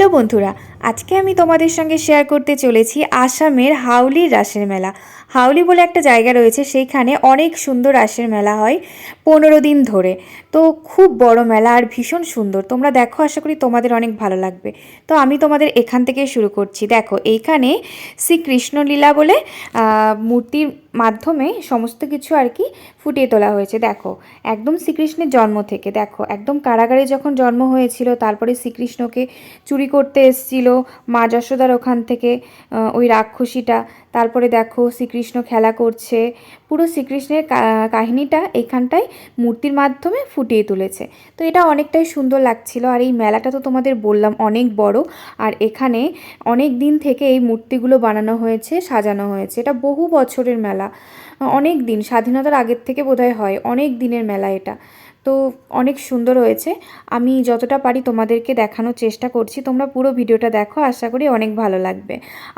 Hello বন্ধুরা আজকে আমি তোমাদের সঙ্গে শেয়ার করতে চলেছি আসামের হাউলির রাসের মেলা। হাউলি বলে একটা জায়গা রয়েছে, সেইখানে অনেক সুন্দর রাসের মেলা হয় পনেরো দিন ধরে। তো খুব বড় মেলা আর ভীষণ সুন্দর। তোমরা দেখো, আশা করি তোমাদের অনেক ভালো লাগবে। তো আমি তোমাদের এখান থেকে শুরু করছি। দেখো, এইখানে শ্রীকৃষ্ণলীলা বলে মূর্তির মাধ্যমে সমস্ত কিছু আর কি ফুটিয়ে তোলা হয়েছে। দেখো, একদম শ্রীকৃষ্ণের জন্ম থেকে। দেখো, একদম কারাগারে যখন জন্ম হয়েছিল, তারপরে শ্রীকৃষ্ণকে চুরি করতে এসছিল মা যশোদার ওখান থেকে ওই রাক্ষসীটা। তারপরে দেখো শ্রীকৃষ্ণ খেলা করছে। পুরো শ্রীকৃষ্ণের কাহিনীটা এখানটায় মূর্তির মাধ্যমে ফুটিয়ে তুলেছে। তো এটা অনেকটাই সুন্দর লাগছিল। আর এই মেলাটা তো তোমাদের বললাম অনেক বড়। আর এখানে অনেক দিন থেকে এই মূর্তিগুলো বানানো হয়েছে, সাজানো হয়েছে। এটা বহু বছরের মেলা। অনেক দিন, স্বাধীনতার আগের থেকে বোধহয় হয়, অনেক দিনের মেলা এটা। তো অনেক সুন্দর হয়েছে। আমি যতটা পারি তোমাদেরকে দেখানোর চেষ্টা করছি। তোমরা পুরো ভিডিওটা দেখো, আশা করি অনেক ভালো লাগবে।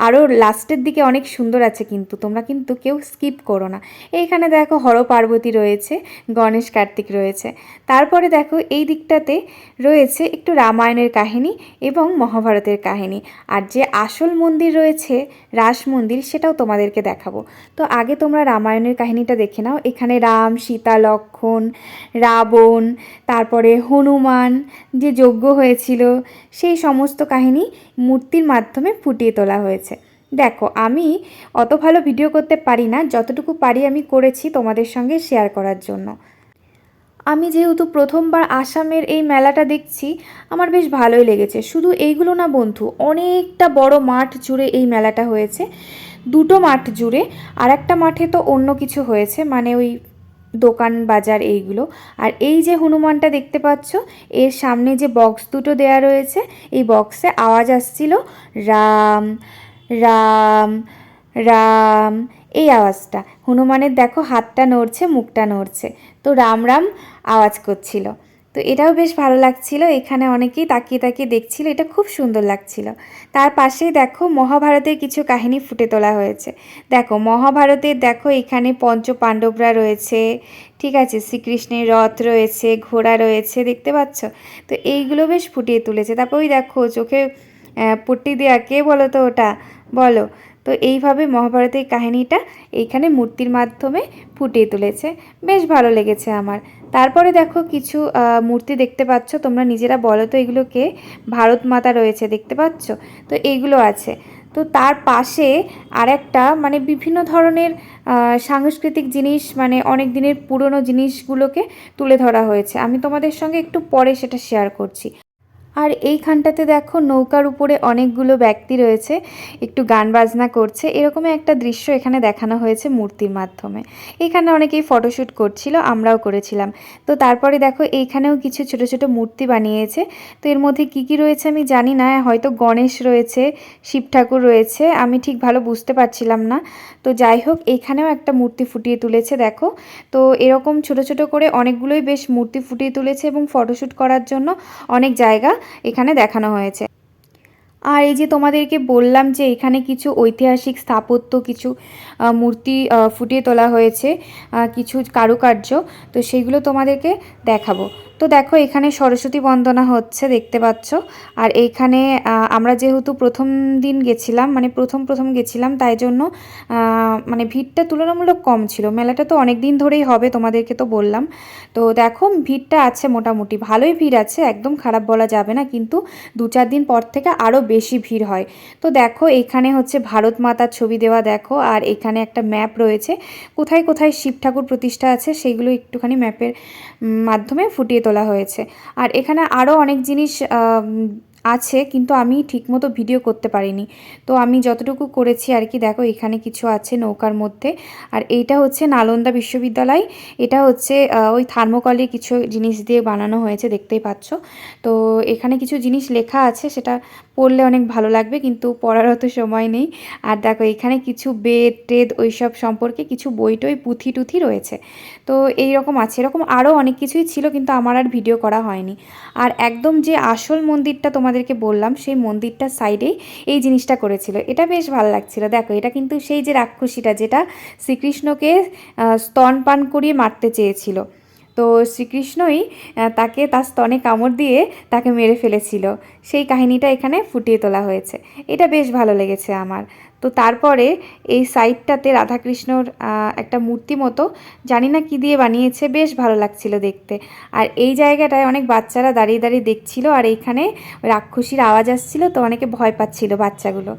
আরও লাস্টের দিকে অনেক সুন্দর আছে কিন্তু, তোমরা কিন্তু কেউ স্কিপ করো না। এইখানে দেখো হর পার্বতী রয়েছে, গণেশ কার্তিক রয়েছে। তারপরে দেখো এই দিকটাতে রয়েছে একটু রামায়ণের কাহিনী এবং মহাভারতের কাহিনী। আর যে আসল মন্দির রয়েছে, রাস মন্দির, সেটাও তোমাদেরকে দেখাবো। তো আগে তোমরা রামায়ণের কাহিনীটা দেখে নাও। এখানে রাম, সীতা লক্ষণ রাবণ, তারপরে হনুমান যে যজ্ঞ হয়েছিল, সেই সমস্ত কাহিনী মূর্তির মাধ্যমে ফুটিয়ে তোলা হয়েছে। দেখো, আমি অত ভালো ভিডিও করতে পারি না, যতটুকু পারি আমি করেছি তোমাদের সঙ্গে শেয়ার করার জন্য। আমি যেহেতু প্রথমবার আসামের এই মেলাটা দেখছি, আমার বেশ ভালোই লেগেছে। শুধু এইগুলো না বন্ধু, অনেকটা বড় মাঠ জুড়ে এই মেলাটা হয়েছে। দুটো মাঠ জুড়ে আর একটা মাঠে তো অন্য কিছু হয়েছে মানে ওই দোকান, বাজার এইগুলো। আর এই যে হনুমানটা দেখতে পাচ্ছ, এর সামনে যে বক্স দুটো দেয়া রয়েছে, এই বক্সে আওয়াজ আসছিল, রাম রাম রাম এই আওয়াজটা। হনুমানের দেখো হাতটা নড়ছে, মুখটা নড়ছে। তো রাম রাম আওয়াজ করছিল। তো এটাও বেশ ভালো লাগছিল। এখানে অনেকেই তাকিয়ে তাকিয়ে দেখছিল। এটা খুব সুন্দর লাগছিল। তার পাশেই দেখো মহাভারতের কিছু কাহিনী ফুটে তোলা হয়েছে। দেখো মহাভারতের দেখো এখানে পঞ্চ পাণ্ডবরা রয়েছে, ঠিক আছে? শ্রীকৃষ্ণের রথ রয়েছে, ঘোড়া রয়েছে, দেখতে পাচ্ছ? তো এইগুলো বেশ ফুটিয়ে তুলেছে। তারপর ওই দেখো চোখে পট্টি দেওয়া কে বলো তো ওটা? বলো। তো এইভাবে মহাভারতের কাহিনীটা এইখানে মূর্তির মাধ্যমে ফুটিয়ে তুলেছে। বেশ ভালো লেগেছে আমার। তারপরে দেখো কিছু মূর্তি দেখতে পাচ্ছ। তোমরা নিজেরা বলো তো এগুলোকে। ভারত মাতা রয়েছে, দেখতে পাচ্ছ? তো এইগুলো আছে। তো তার পাশে আরেকটা মানে বিভিন্ন ধরনের সাংস্কৃতিক জিনিস মানে অনেক দিনের পুরনো জিনিসগুলোকে তুলে ধরা হয়েছে। আমি তোমাদের সঙ্গে একটু পরে সেটা শেয়ার করছি। আর এইখানটাতে দেখো নৌকার উপরে অনেকগুলো ব্যক্তি রয়েছে, একটু গান বাজনা করছে। এরকমই একটা দৃশ্য এখানে দেখানো হয়েছে মূর্তির মাধ্যমে। এখানে অনেকেই ফটোশ্যুট করছিল, আমরাও করেছিলাম। তো তারপরে দেখো এইখানেও কিছু ছোট ছোট মূর্তি বানিয়েছে। তো এর মধ্যে কি কি রয়েছে আমি জানি না, হয়তো গণেশ রয়েছে, শিব ঠাকুর রয়েছে, আমি ঠিক ভালো বুঝতে পারছিলাম না। তো যাই হোক, এইখানেও একটা মূর্তি ফুটিয়ে তুলেছে দেখো। তো এরকম ছোট ছোট করে অনেকগুলোই বেশ মূর্তি ফুটিয়ে তুলেছে এবং ফটোশ্যুট করার জন্য অনেক জায়গা। এখানে দেখানো হয়েছে। আর এই যে তোমাদেরকে বললাম যে এখানে কিছু ঐতিহাসিক স্থাপত্য, কিছু মূর্তি ফুটিয়ে তোলা হয়েছে কিছু কারুকার্য, তো সেগুলো তোমাদেরকে দেখাবো। তো দেখো, এখানে সরস্বতী বন্দনা হচ্ছে, দেখতে পাচ্ছ। আর এইখানে আমরা যেহেতু প্রথম দিন গেছিলাম মানে প্রথম প্রথম গেছিলাম, তাই জন্য মানে ভিড়টা তুলনামূলক কম ছিল। মেলাটা তো অনেক দিন ধরেই হবে, তোমাদেরকে তো বললাম। তো দেখো, ভিড়টা আছে মোটামুটি, ভালোই ভিড় আছে, একদম খারাপ বলা যাবে না, কিন্তু দু চার দিন পর থেকে আরও বেশি ভিড় হয়। তো দেখো, এখানে হচ্ছে ভারত মাতার ছবি দেওয়া, দেখো, আর এখানে একটা ম্যাপ রয়েছে। কোথায় কোথায় শিব ঠাকুর প্রতিষ্ঠা আছে সেইগুলো একটুখানি ম্যাপের মাধ্যমে ফুটিয়ে হয়েছে। আর এখানে আরও অনেক জিনিস আছে, কিন্তু আমি ঠিকমতো ভিডিও করতে পারিনি। তো আমি যতটুকু করেছি আর কি, দেখো এখানে কিছু আছে নৌকার মধ্যে। আর এইটা হচ্ছে নালন্দা বিশ্ববিদ্যালয়। এটা হচ্ছে ওই থার্মোকলে কিছু জিনিস দিয়ে বানানো হয়েছে, দেখতেই পাচ্ছ। তো এখানে কিছু জিনিস লেখা আছে, সেটা পড়লে অনেক ভালো লাগবে, কিন্তু পড়ার অত সময় নেই। আর দেখো এখানে কিছু বেদ, টেদ, ওইসব সম্পর্কে কিছু বই টই পুঁথি টুথি রয়েছে। তো এই রকম আছে। এরকম আরও অনেক কিছুই ছিল, কিন্তু আমার আর ভিডিও করা হয়নি। আর একদম যে আসল মন্দিরটা তোমাদেরকে বললাম, সেই মন্দিরটা সাইডেই এই জিনিসটা করেছিল। এটা বেশ ভালো লাগছিল। দেখো, এটা কিন্তু সেই যে রাক্ষসীটা যেটা শ্রীকৃষ্ণকে স্তন পান করিয়ে মারতে চেয়েছিল। তো শ্রীকৃষ্ণই তাকে তার স্তনে কামড় দিয়ে তাকে মেরে ফেলেছিল। সেই কাহিনীটা এখানে ফুটিয়ে তোলা হয়েছে। এটা বেশ ভালো লেগেছে আমার। তো তারপরে এই সাইডটাতে রাধাকৃষ্ণর একটা মূর্তি মতো, জানি না কি দিয়ে বানিয়েছে, বেশ ভালো লাগছিল দেখতে। আর এই জায়গাটায় অনেক বাচ্চারা দাঁড়িয়ে দাঁড়িয়ে দেখছিল, আর এইখানে রাক্ষসীর আওয়াজ আসছিল, তো অনেকে ভয় পাচ্ছিল বাচ্চাগুলো।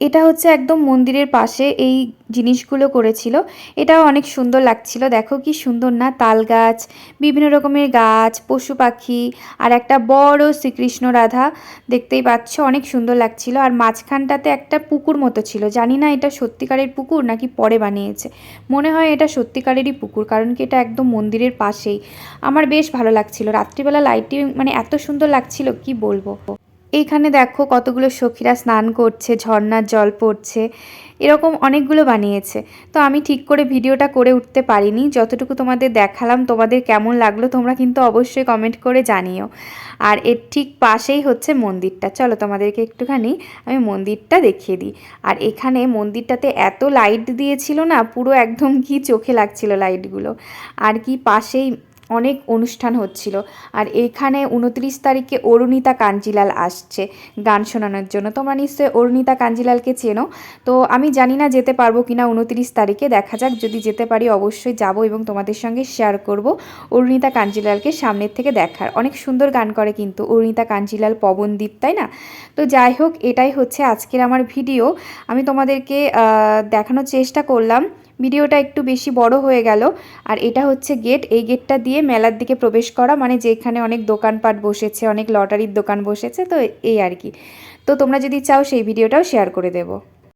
এটা হচ্ছে একদম মন্দিরের পাশে এই জিনিসগুলো করেছিল। এটাও অনেক সুন্দর লাগছিল। দেখো কি সুন্দর না? তাল গাছ, বিভিন্ন রকমের গাছ, পশু পাখি আর একটা বড় শ্রীকৃষ্ণ রাধা দেখতেই পাচ্ছ, অনেক সুন্দর লাগছিল। আর মাঝখানটাতে একটা পুকুর মতো ছিল। জানি না এটা সত্যিকারের পুকুর নাকি পরে বানিয়েছে। মনে হয় এটা সত্যিকারেরই পুকুর, কারণ কি এটা একদম মন্দিরের পাশেই। আমার বেশ ভালো লাগছিল। রাত্রিবেলা লাইটিং মানে এত সুন্দর লাগছিল, কি বলব? এইখানে দেখো কতগুলো সখীরা স্নান করছে, ঝর্ণার জল পড়ছে, এরকম অনেকগুলো বানিয়েছে। তো আমি ঠিক করে ভিডিওটা করে উঠতে পারিনি, যতটুকু তোমাদের দেখালাম, তোমাদের কেমন লাগল তোমরা কিন্তু অবশ্যই কমেন্ট করে জানিও। আর এর ঠিক পাশেই হচ্ছে মন্দিরটা। চলো তোমাদেরকে একটুখানি আমি মন্দিরটা দেখিয়ে দিই। আর এখানে মন্দিরটাতে এত লাইট দিয়েছিল না, পুরো একদম কি চোখে লাগছিল লাইটগুলো আর কি পাশেই অনেক অনুষ্ঠান হচ্ছিল। আর এখানে উনত্রিশ তারিখে অরুণিতা কাঞ্জিলাল আসছে গান শোনানোর জন্য। তোমরা নিশ্চয়ই অরুণিতা কাঞ্জিলালকে চেনো। তো আমি জানি না যেতে পারব কিনা উনত্রিশ তারিখে। দেখা যাক, যদি যেতে পারি অবশ্যই যাব এবং তোমাদের সঙ্গে শেয়ার করব অরুণিতা কাঞ্জিলালকে সামনের থেকে দেখার। অনেক সুন্দর গান করে কিন্তু অরুণিতা কাঞ্জিলাল, পবনদীপ, তাই না? তো যাই হোক, এটাই হচ্ছে আজকের আমার ভিডিও। আমি তোমাদেরকে দেখানোর চেষ্টা করলাম। ভিডিওটা একটু বেশি বড় হয়ে গেল। আর এটা হচ্ছে গেট। এই গেটটা দিয়ে মেলার দিকে প্রবেশ করা মানে যেখানে অনেক দোকানপাট বসেছে, অনেক লটারির দোকান বসেছে, তো এই আর কি। তো তোমরা যদি চাও সেই ভিডিওটাও শেয়ার করে দেবো।